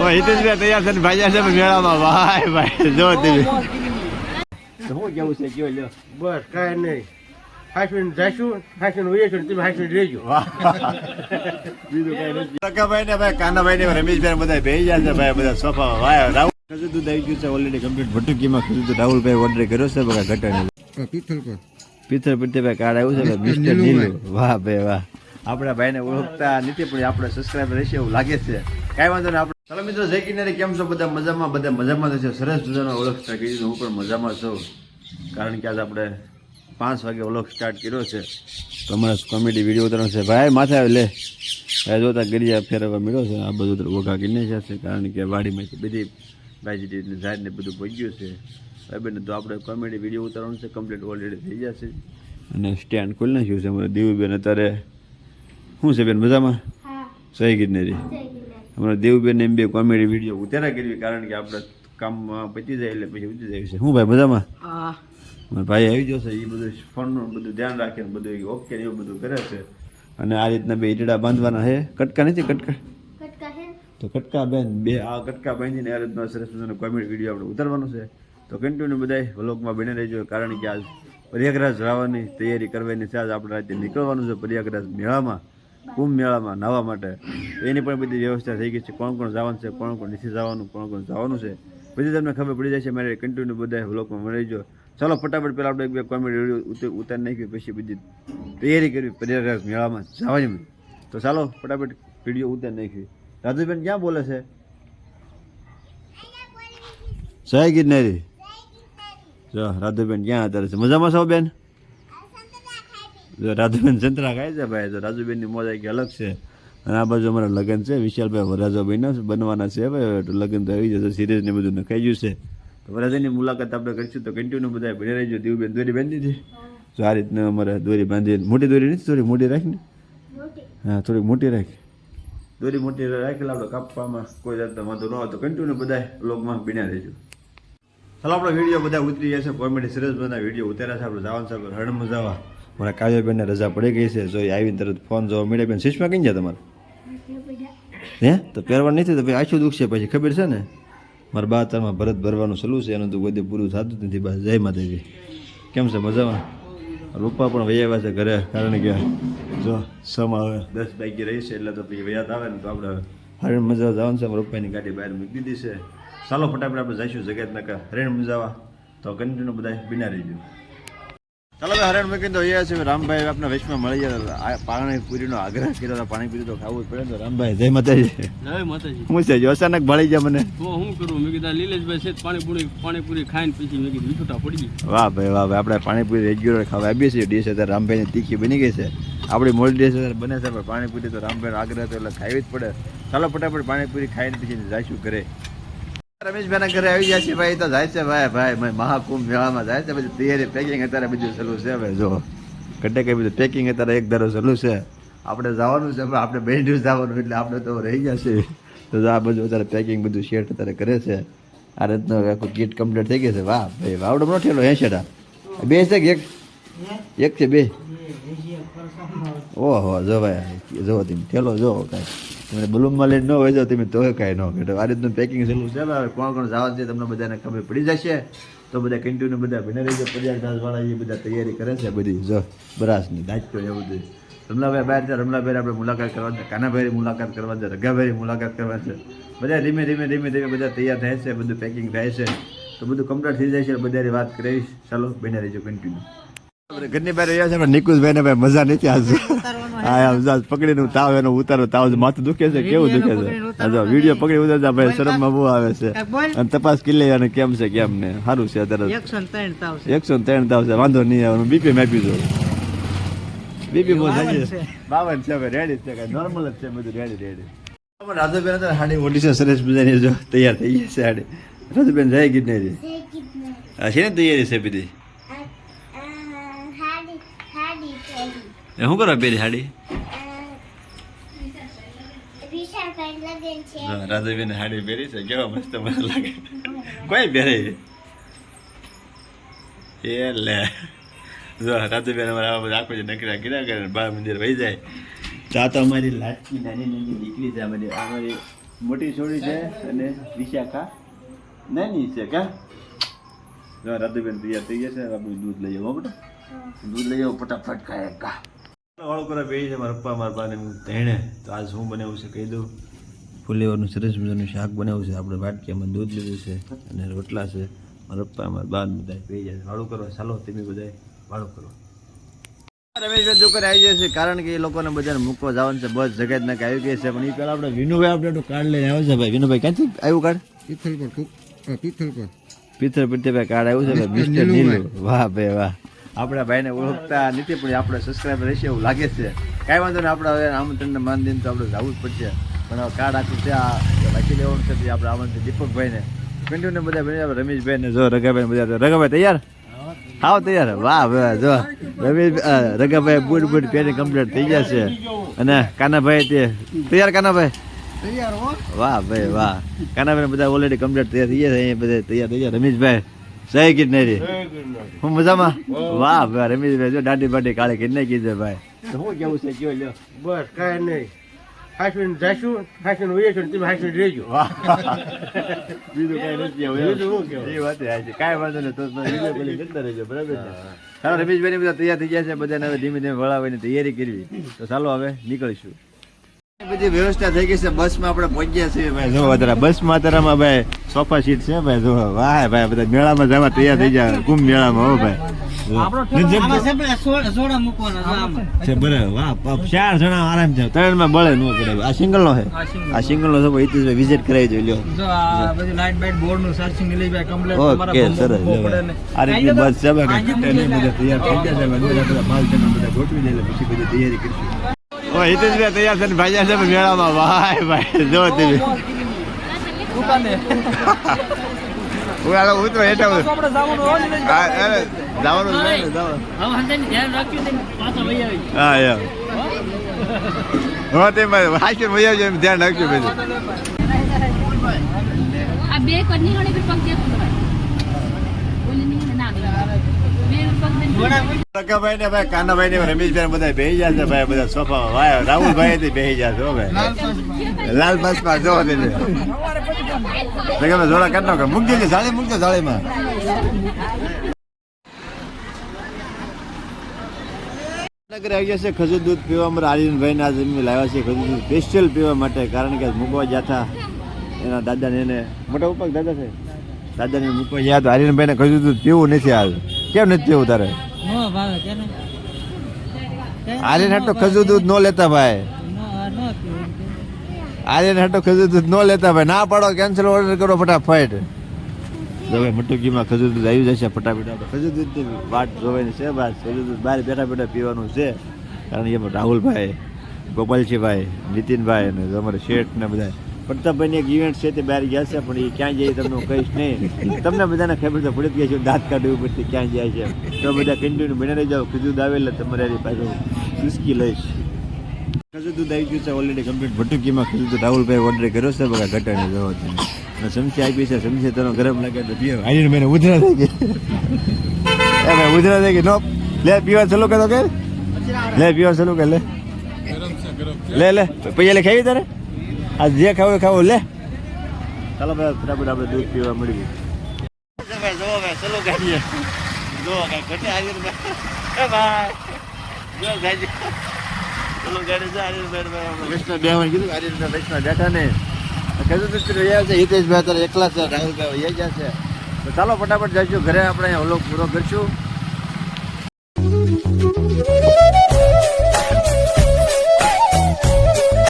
ઓ હિતેશભાઈ તૈયાર થઈને ભાઈ છે મેળામાં ભાઈ ભાઈ જો તમે શું કેવું છે કયો લ્યો. બસ કાંઈ નહીં. હાસવીને જઈશું હાસવીને વહીશું તમે હાસવીને રહેજો બીજું કઈ નથી. ટકાભાઈ ને ભાઈ કાનાભાઈ ને રમેશભાઈ બધા ભેઈ ગયા છે ભાઈ બધા સોફામાં વાય રાહુલ ખજૂર દૂધ આવી ગયું છે ઓલરેડી કમ્પ્લીટ ભટુકીમાં ખજૂર દૂધ રાહુલભાઈ ઓર્ડર કર્યો છે બગા ઘટાડી પિત્તલ પર પિત્તર પિત્તરભાઈ કાર્ડ આવ્યું છે મિસ્ટર નીલુ વાહ ભાઈ વાહ. આપણા ભાઈને ઓળખતા નથી પણ આપણે સબસ્ક્રાઈબર રહેશે એવું લાગે છે. કાંઈ વાંધો નહીં આપણે ચાલો મિત્રો જય કિનારે. કેમ છો બધા? મજામાં? બધા મજામાં થશે સરસ મજાનો ઓળખ સ્ટાર્ટ કરી હું પણ મજામાં છું. કારણ કે આજે આપણે પાંચ વાગે ઓળખ સ્ટાર્ટ કર્યો છે. તો અમારે કોમેડી વીડિયો ઉતરણ છે. ભાઈ માથે આવે લે. ભાઈ જોતા ગરિયા ફેરવવા મળ્યો છે. આ બધું ઓઘા કરીને જશે કારણ કે વાડીમાંથી બધી ઝાડ ને બધું ગયું છે. ભાઈ બેન તો આપણે કોમેડી વીડિયો ઉતારવાનું છે. કમ્પ્લીટ ઓલરેડી થઈ જશે અને સ્ટેન્ડ ખોલી નાખ્યું છે. અમારે બેન અત્યારે શું છે બેન મજામાં? સહી ગિરનારી અમારા દેવબેન એમ બે કોમેડી વીડિયો ઉતારા કરવી કારણ કે આપણે કામમાં પતી જાય એટલે પછી ઉતરી જાય છે. શું ભાઈ મજામાં? મારા ભાઈ આવી જશે એ બધું ફોનનું બધું ધ્યાન રાખીને બધું ઓકે ને એવું બધું કરે છે. અને આ રીતના બે ઈટડા બાંધવાના છે. કટકા નથી કટકા? તો કટકા બેન બે આ કટકા બાંધીને આ રીતના સરસ મજાનો કોમેડી વીડિયો આપણે ઉતારવાનો છે. તો કન્ટિન્યુ બધાય વ્લોગમાં બને રહેજો કારણ કે આજ પ્રયાગરાજ જવાની તૈયારી કરવાની છે. આજ આપણે રાતે નીકળવાનું છે પ્રયાગરાજ મેળામાં. કુંભ મેળામાં નાહવા માટે. એની પણ બધી વ્યવસ્થા થઈ ગઈ છે. કોણ કોણ જવાનું છે કોણ કોણ નથી જવાનું કોણ કોણ જવાનું છે બધી તમને ખબર પડી જાય છે. મારે કન્ટિન્યુ બધા વ્લોગમાં મળી જજો ચાલો ફટાફટ પહેલાં આપણે એક બે કોમેડી ઉતાર નાખી પછી બધી તૈયારી કરવી પ્રયાગરાજ મેળામાં જવાની તો ચાલો ફટાફટ વીડિયો ઉતાર નાખી રાજુબેન ક્યાં બોલે છે? જય ગિરનેરી. જો રાધુબેન ક્યાં અત્યારે છે? મજામાં છો બેન? જો રાજુબેન સંતરા ખાય છે ભાઈ, તો રાજુબેનની મોજ કે અલગ છે. અને આ બાજુ અમારા લગ્ન છે, વિશાલભાઈ વરાજો બન્યો બનવાના છે ભાઈ તો લગ્ન તો આવી જશે સિરીઝ ને બધું નખાઈ ગયું છે. તો વરાજાની મુલાકાત આપણે કરીશું, તો કન્ટિન્યુ બધા બની રહીજો, દેવબેન દોરી બાંધી દીધી તો આ રીતના અમારે દોરી બાંધી મોટી દોરી નથી, થોડી મોટી રાખીને હા, થોડીક મોટી રાખી. દોરી મોટી રાખેલા, આપણે કાપવામાં કોઈ જાતનો વાંધો ન હોય, તો કન્ટિન્યુ બધા બ્લોગમાં બન્યા રહેજો. ચાલો, આપણો વીડિયો બધા ઉતરી જશે, કોમેડી સિરીઝ બધા વીડિયો ઉતાર્યા છે, આપણે જવાનું સાહેબ આપણે જવા. મારા કાવ્યબેનને રજા પડી ગઈ છે, જો આવીને તરત ફોન જોવા મળે. બેન, શીશમાં કઈ જાય તમારે? હે? તો પહેરવાનું નથી, તો ભાઈ આછું દુઃખ છે પછી, ખબર છે ને? મારા બા તારમાં ભરત ભરવાનું સલું છે, એનું તો કોઈ પૂરું થતું નથી, બસ જય માતાજી. કેમ છે, મજામાં? રૂપા પણ વૈયા છે ઘરે, કારણ કે જો સમ આવે, દસ બાઈકી રહી એટલે તો પછી વૈયાત આવે ને તો આપણે હરણ મજા જવાનું છે. રૂપાની ગાડી બહાર મૂકી દીધી છે. ચાલો ફટાફટ આપણે જઈશું જગત નકા હરણ મજાવા. તો કન્ટિન્યુ બધા બિના રહીજો. ચાલો ભાઈ હરણ મૂકી તો અહીંયા છે રામભાઈ આપણા વેચમાં મળી જાય આ પાણીપુરીનો આગ્રહ કર્યો હતો પાણીપુરી તો ખાવું જ પડે ને તો રામભાઈ જય માતાજી. જય માતાજી. હું છે જો અચાનક મળી જાય મને. તો હું કરું? મેં કીધા લીલેશભાઈ છે પાણીપુરી પાણીપુરી ખાઈને પછી મેં કીધું વિછોટા પડી ગઈ. વાહ ભાઈ વાહ ભાઈ. આપણે પાણીપુરી રેગ્યુલર ખાવા આવીએ છીએ. ડીશ અત્યારે રામભાઈની તીખી બની ગઈ છે. આપણી મોડી ડીશ અત્યારે બને છે પણ પાણીપુરી તો રામભાઈનો આગ્રહ હતો એટલે ખાવી જ પડે. ચાલો ફટાફટ પાણીપુરી ખાઈને પછી જઈશું ઘરે. રમેશભાઈના ઘરે આવી જાય છે ભાઈ, તો જાય છે ભાઈ ભાઈ મહાકુંભ મેળામાં જાય છે. બધું તૈયારી પેકિંગ અત્યારે બધું ચાલુ છે ભાઈ જો. કટે કઈ બધું પેકિંગ અત્યારે એક ધારો ચાલુ છે. આપણે જવાનું છે, પણ આપણે બે જવાનું, એટલે આપણે તો રહી ગયા તો આ બધું અત્યારે પેકિંગ બધું શેટ અત્યારે કરે છે. આ રીતનો આખું કીટ કમ્પ્લીટ થઈ ગઈ છે. વાહ, ભાઈ, વાવડો નો ઠેલો હે શેટા બે છે કે એક? એક છે બે? ઓહો, જો ભાઈ જો ઠેલો જો કાંઈ. તમે બલૂનમાં લઈને ન હોય જાવ તમે તો કાંઈ ન ઘટે આ રીતનું પેકિંગ ચાલુ છે હવે કોણ કોણ જવા છે તમને બધાને ખબર પડી જશે. તો બધા કન્ટિન્યુ બધા ભીના રહી જાય પર્યાર દાસવાળા એ બધા તૈયારી કરે છે બધી. જો, બરાસની દાજતો એવું બધું રમલાભાઈ બહાર છે, રમલાભાઈ આપણે મુલાકાત કરવા છે કાનાભાઈ મુલાકાત કરવા છે રગાભાઈ મુલાકાત કરવા છે. બધા ધીમે ધીમે ધીમે ધીમે બધા તૈયાર થાય છે, બધું પેકિંગ થાય છે. તો બધું કમ્પ્લીટ થઈ જાય છે બધાની વાત કરીશ. ચાલો બને રહીજો કન્ટિન્યુ ઘરની બહાર રહ્યા છે નિકુશભાઈ ને ભાઈ મજા નથી આજ હા. આમ જાત પકડીને તાવ એનો ઉતારો તાવ માથું દુખે છે કેવું દુખે છે? આજે વીડિયો પકડી ઉતારતા ભાઈ શરમમાં બહુ આવે છે. અને તપાસ કરી લઈએ અને કેમ છે કેમ ને સારું છે અત્યારે. એકસો ત્રણ તાવ છે. એકસો ત્રણ તાવ છે વાંધો નહીં આવે બીપી માપી દો બીપી બહુ થાય છે. બાવન છે ભાઈ રેડી છે કાંઈ નોર્મલ જ છે બધું રેડી રેડી રાજુબેન અત્યારે હાડી જો તૈયાર થઈ ગઈ છે હાડી. રાજુબેન જાય ગિરનારી. છે ને તૈયારી છે બધી? એ શું કરવા પહેરી સાડી રાધાબેન સાડી પહેરી છે કેવા મસ્ત મસ્ત લાગે. કોઈ પહેરે? એ લે જો રાધાબેન અમારે આવા બધા આખું નકરા કર્યા કરે બાળ મંદિર વહી જાય. તો તો અમારી લાટકી નાની નાની દીકરી છે અમારી અમારી મોટી છોડી છે અને વિશાખા નાની છે કા? જો રાધુબેન તૈયાર થઈ ગયા છે આપણે દૂધ લઈ આવો બેટા. દૂધ લઈ આવો ફટાફટ ખાય કા? વાળો કરે બે છે મારા પપ્પા મારા પાને તેણે તો આજ શું બનાવ્યું છે કહી દઉં. ફુલેવરનું સરસ મજાનું શાક બનાવ્યું છે આપણે વાટકીમાં દૂધ લીધું છે અને રોટલા છે. મારા પપ્પા મારા બાર બધા બે જાય વાળું કરવા ચાલો તમે બધા વાળું કરો. રમેશભાઈ દુકાન આવી જશે કારણ કે એ લોકોને બધાને મૂકવા જવાનું છે. બસ જગત ના આવી ગઈ છે પણ એ પહેલા આપણે વિનુભાઈ આપણે કાર્ડ લઈને આવ્યો છે ભાઈ. વિનુભાઈ ક્યાંથી આવ્યું કાર્ડ? પિત્તલ પર પિત્તલ પર. પિત્તર પિત્તરભાઈ કાર્ડ આવ્યું છે મિસ્ટર નીલુ. વાહ ભાઈ વાહ. આપણા ભાઈને ઓળખતા નથી પણ આપણે સબસ્ક્રાઈબર રહેશે એવું લાગે છે. કાંઈ વાંધો નહીં આપણે હવે આમંત્રણને માન દઈને તો આપણે જવું જ પડશે. પણ હવે કાર્ડ આખું છે આ રાખી લેવાનું છે આપણે આમંત્રણ દીપકભાઈને. પિન્ટુને બધા ભાઈ રમેશભાઈને જો રગાભાઈ બધા રગાભાઈ તૈયાર? આવો તૈયાર. વાહ વાહ જો. રમેશ રગાભાઈ બુટ બુટ પહેરી કમ્પ્લીટ થઈ ગયા છે. અને કાનાભાઈ તે તૈયાર કાનાભાઈ? વાહ ભાઈ વાહ. કાનાભાઈ બધા ઓલરેડી કમ્પ્લીટ તૈયાર થઈ ગયા છે અહીંયા બધા તૈયાર થઈ ગયા. રમેશભાઈ કીધ નહીં હું મજામાં? વાહ ભાઈ રમેશભાઈ જો દાંડી બાંડી કાળે કીધ નહીં કીધે ભાઈ. તો શું કેવું છે કયો લ્યો? બસ કાંઈ નહીં. જઈશું હાઈસ્પીડ વહીએ છીએ તમે હાઈસ્પીડ રહેજો વાહ. બીજું કઈ નથી શું એ વાત કાંઈ વાંધો નહીં તો તમે વીડિયો કરતા રહેજો બરાબર ચાલો રમેશભાઈ બધા તૈયાર થઈ ગયા છે. બધાને હવે ધીમે ધીમે વળાવીને તૈયારી કરવી. તો ચાલો હવે નીકળીશું. બધી વ્યવસ્થા થઈ ગઈ છે બસમાં આપણે પહોંચ્યા છીએ ભાઈ. જો અત્યારે બસમાં અત્યારેમાં ભાઈ સોફા સીટ છે ભાઈ. જો વાહ ભાઈ બધા મેળામાં જવા તૈયાર થઈ જાય કુંભ મેળામાં હો ભાઈ. ચાર જણા આરામ છે ત્રણમાં બળે નો પડે આ સિંગલ નો છે? આ સિંગલ નો છે ભાઈ વિઝિટ કરાવી જોઈ લ્યો. ઓકે સરસ આ રીતે બસ છે ભાઈ તૈયાર થઈ ગયા છે બધા બધા માલ બધા ગોઠવી દે પછી બધી તૈયારી કરશું. હિતેશભાઈ તૈયાર થઈને ભાઈ છે મેળામાં ભાઈ ભાઈ જો તમે. હું આ હું તો હેઠા હું હા, અરે, જવાનું નહીં ને, જવાનું. હા એમ હા તે મજા આવશે એમ ધ્યાન રાખજો બધું આ બે કરની પગ દેખો ભાઈ ઓલી ની ના બે પગ દે રકાભાઈ ને ભાઈ કાનાભાઈ ને રમેશભાઈ બધા બેહી જશે ભાઈ બધા સોફા ભાઈ રાહુલભાઈ થી બેહી જશે ભાઈ. લાલ બસમાં જો તે રકાભાઈ જોડા કાઢ નાખો. મૂકી દેજે જાળી મૂકજો જાળીમાં. નગર આવી ગયા ખજૂર દૂધ પીવા અમારા આર્યનભાઈ ના જમી લાવ્યા છે ખજૂર દૂધ સ્પેશિયલ પીવા માટે કારણ કે મૂકવા જાતા એના દાદાને એને. મોટા ઉપર દાદા છે દાદાને મૂકવા ગયા તો આર્યનભાઈ ને ખજૂર દૂધ પીવું નથી હાલ. કેમ નથી પીવું તારે? આર્યન હાટો ખજૂર દૂધ ન લેતા ભાઈ. આર્યન હાટો ખજૂર દૂધ ન લેતા ભાઈ. ના પાડો કેન્સલ ઓર્ડર કરો ફટાફટ. જો ભાઈ મટુકીમાં ખજૂર દૂધ આવી જશે ફટાફટ. ખજૂર દૂધની વાટ જોવાની છે બસ. ખજૂર દૂધ બહાર બેઠા બેઠા પીવાનું છે. કારણ કે રાહુલભાઈ ગોપાલજીભાઈ નીતિનભાઈ અને અમારે શેઠ ને બધા પ્રતાપભાઈની એક ઇવેન્ટ છે તે બહાર ગયા છે પણ એ ક્યાં જાય તમને હું કહીશ નહીં. તમને બધાને ખબર તો પડી જ ગઈ છે દાંત કાઢવી પડતી ક્યાં જાય છે. તો બધા કન્ટિન્યુ બને રહી જાઓ કીધું દાવેલા તમારે પાછું ચુસ્કી લઈશ. ખજૂર દૂધ આવી ગયું છે ઓલરેડી કમ્પ્લીટ ભટુકીમાં ખજૂર દૂધ રાહુલભાઈ ઓર્ડર કર્યો છે બગા ઘટાડી જવો તમે અને સમસી આપી છે સમસી તનો ગરમ લાગે તો પીવો આઈને ઉધરા થઈ ગઈ. એ ભાઈ ઉધરા થઈ ગઈ. નો લે પીવા ચાલુ કરો કે? લે પીવા ચાલુ કર લે. લે લે પૈયા લે ખાવી તારે? આ જે ખાવું એ ખાવું લે. ચાલો ભાઈ ફટાફટ આપણે દૂધ પીવા મળી ગયું ભાઈ જો ભાઈ ચાલો ગાડીએ. જો કઈ ઘટે ભાઈ. જો ગાડી ચાલો ગાડી છે ભાઈ વૈષ્ણવ બે કીધું આર્યનભાઈ વૈષ્ણવ બેઠા ને કીધું તો રહ્યા છે હિતેશભાઈ તારે એકલા છે રાહુલભાઈ વૈયા ગયા છે. તો ચાલો ફટાફટ જઈશું ઘરે આપણે અહીંયા વ્લોગ પૂરો કરશું.